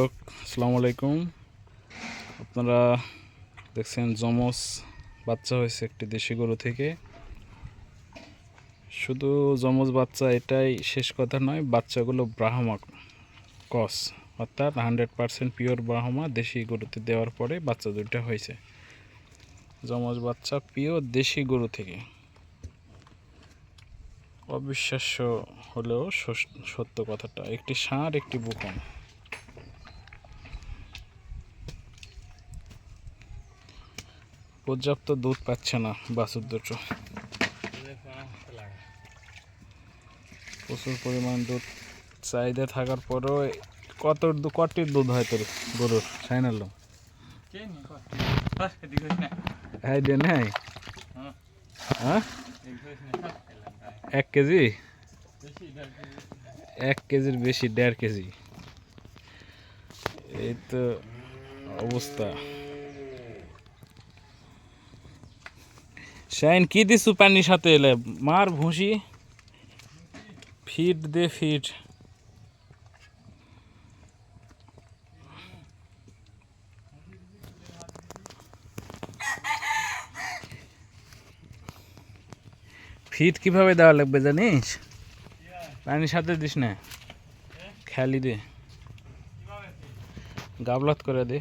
দর্শক, আসসালামু আলাইকুম। আপনারা দেখছেন জমস, বাচ্চা হয়েছে একটি দেশি গরু থেকে। শুধু জমজ বাচ্চা এটাই শেষ কথা নয়, বাচ্চাগুলো ব্রাহ্মা কস, অর্থাৎ হান্ড্রেড পারসেন্ট পিওর ব্রাহ্মা দেশি গরুতে দেওয়ার পরে বাচ্চা দুইটা হয়েছে। জমজ বাচ্চা পিওর দেশি গরু থেকে। অবিশ্বাস্য হলেও সত্য কথাটা, একটি ষাঁড়, একটি বুকন। পর্যাপ্ত দুধ পাচ্ছে না বাছুর দুটো। প্রচুর পরিমাণ দুধ চাহিদা থাকার পরেও কত দু- কটির দুধ হয় তোর গরুর? সাইনাল আইডিয়া নেই হ্যাঁ এক কেজি। এক কেজির বেশি দেড় কেজি। এই তো অবস্থা। শাইন কি দিছু পানির সাথে এলে? মার ভুসি। ফিট দে ফিট। ফিট কীভাবে দেওয়া লাগবে জানিস? পানির সাথে দিস না। খেয়ালি দে। গাবলাত করে দে।